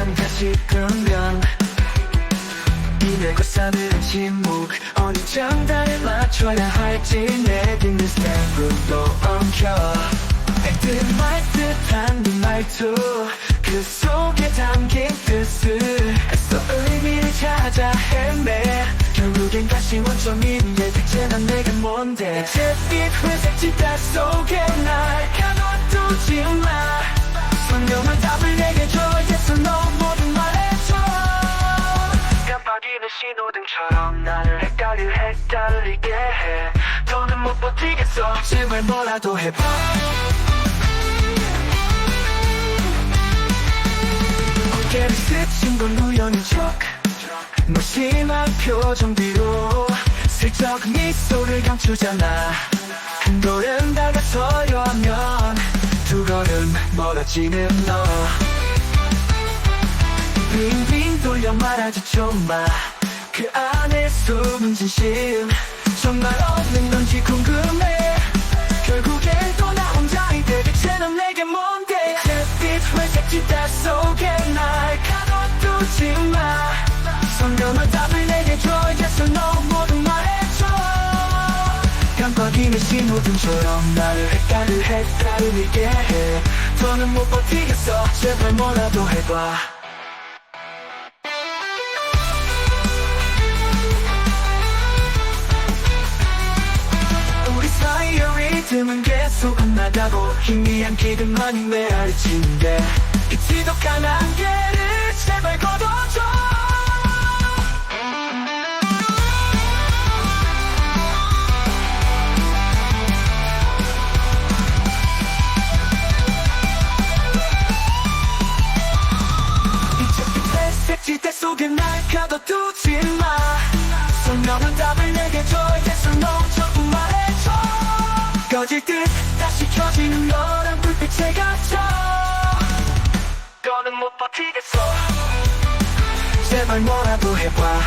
난 다시 끄면 이내고 사는 침묵 어느 장단에 맞춰야 할지 내딛는 스텝으로 엉켜. 뱉은 말 듯한 네 말투 그 속에 담긴 뜻을 애써 의미를 찾아 헤매. 결국엔 다시 원점인 게 대체 난 내가 뭔데? 잿빛 회색 지다 속에 날 신호등처럼 나를 헷갈릴 헷갈리게 해. 더는 못 버티겠어. 제발 뭐라도 해봐. 어깨를 스친 건 우연인 척. 무심한 표정 뒤로 슬쩍 미소를 감추잖아. 한 걸음 다가서려 하면 두 걸음 멀어지는 너. 빙빙 돌려 말하지 좀마 그 안에 숨은 진심 정말 없는 건지 궁금해. 결국엔 또 나 혼자인 데 대체 넌 내게 뭔데? 잿빛 회색 지다 속에 날 가둬두지 마. 선명한 답을 내게 줘. 예서 너 모든 말해줘. 깜빡이는 신호등처럼 나를 헷갈릴 헷갈리게 해. 더는 못 버티겠어. 제발 뭐라도 해봐 리듬은 계속 안 나가고 희미한 기름만이 메아리치는데 이 지독한 안개를 제발 걷어줘. 이쪽 회색 지대 속에 날 가둬두지 마. 선명한 답 꺼질 듯 다시 켜지는 너란 불빛에 갇혀. 더는 못 버티겠어. 제발 뭐라도 해봐